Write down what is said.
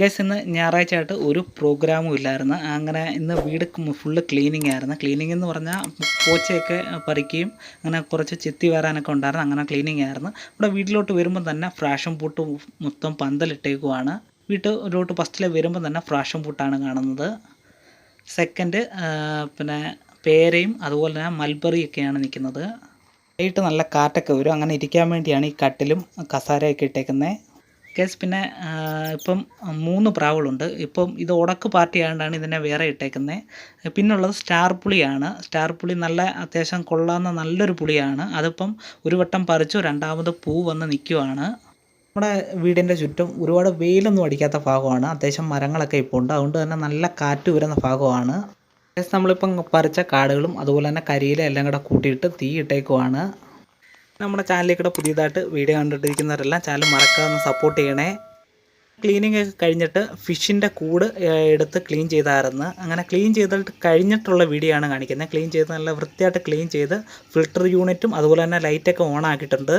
Guys ഇന്ന് ഞായറാഴ്ച ആയിട്ട് ഒരു പ്രോഗ്രാമും ഇല്ലായിരുന്നു. അങ്ങനെ ഇന്ന് വീട് ഫുള്ള് ക്ലീനിങ് ആയിരുന്നു. ക്ലീനിങ് എന്ന് പറഞ്ഞാൽ പോച്ചയൊക്കെ പറിക്കുകയും അങ്ങനെ കുറച്ച് ചെത്തി വരാനൊക്കെ ഉണ്ടായിരുന്നു. അങ്ങനെ ക്ലീനിങ് ആയിരുന്നു. ഇവിടെ വീട്ടിലോട്ട് വരുമ്പോൾ തന്നെ ഫ്രാഷൻ പൂട്ട് മൊത്തം പന്തലിട്ടേക്കുവാണ്. വീട്ടിലോട്ട് ഫസ്റ്റിൽ വരുമ്പോൾ തന്നെ ഫ്രാഷൻ പൂട്ടാണ് കാണുന്നത്. സെക്കൻഡ് പിന്നെ പേരയും അതുപോലെ തന്നെ മൽബറിയൊക്കെയാണ് നിൽക്കുന്നത്. വൈകിട്ട് നല്ല കാറ്റൊക്കെ വരും. അങ്ങനെ ഇരിക്കാൻ വേണ്ടിയാണ് ഈ കട്ടിലും കസാരയൊക്കെ ഇട്ടേക്കുന്നത് കേസ് പിന്നെ ഇപ്പം മൂന്ന് പ്രാവുകളുണ്ട്. ഇപ്പം ഇത് ഉടക്ക് പാർട്ടി ആയതുകൊണ്ടാണ് ഇതിനെ വേറെ ഇട്ടേക്കുന്നത് പിന്നുള്ളത് സ്റ്റാർ പുളിയാണ്. സ്റ്റാർ പുളി നല്ല അത്യാവശ്യം കൊള്ളാവുന്ന നല്ലൊരു പുളിയാണ്. അതിപ്പം ഒരു വട്ടം പറിച്ചു രണ്ടാമത് പൂ വന്ന് നിൽക്കുവാണ് നമ്മുടെ വീടിന്റെ ചുറ്റും ഒരുപാട് വെയിലൊന്നും അടിക്കാത്ത ഭാഗമാണ്. അത്യാവശ്യം മരങ്ങളൊക്കെ ഇപ്പോൾ ഉണ്ട്. അതുകൊണ്ട് തന്നെ നല്ല കാറ്റ് വരുന്ന ഭാഗമാണ്. നമ്മളിപ്പം പറിച്ച കാടുകളും അതുപോലെ തന്നെ കരിയില എല്ലാം കൂടെ കൂട്ടിയിട്ട് തീ ഇട്ടേക്കുവാണ്. നമ്മുടെ ചാനലിൽ കൂടെ പുതിയതായിട്ട് വീഡിയോ കണ്ടിട്ടിരിക്കുന്നവരെല്ലാം ചാനൽ മറക്കാതെ സപ്പോർട്ട് ചെയ്യണേ. ക്ലീനിങ് ഒക്കെ കഴിഞ്ഞിട്ട് ഫിഷിന്റെ കൂട് എടുത്ത് ക്ലീൻ ചെയ്തായിരുന്നു. അങ്ങനെ ക്ലീൻ ചെയ്തിട്ട് കഴിഞ്ഞിട്ടുള്ള വീഡിയോ ആണ് കാണിക്കുന്നത്. ക്ലീൻ ചെയ്ത് നല്ല വൃത്തിയായിട്ട് ക്ലീൻ ചെയ്ത് ഫിൽട്ടർ യൂണിറ്റും അതുപോലെ തന്നെ ലൈറ്റൊക്കെ ഓൺ ആക്കിയിട്ടുണ്ട്.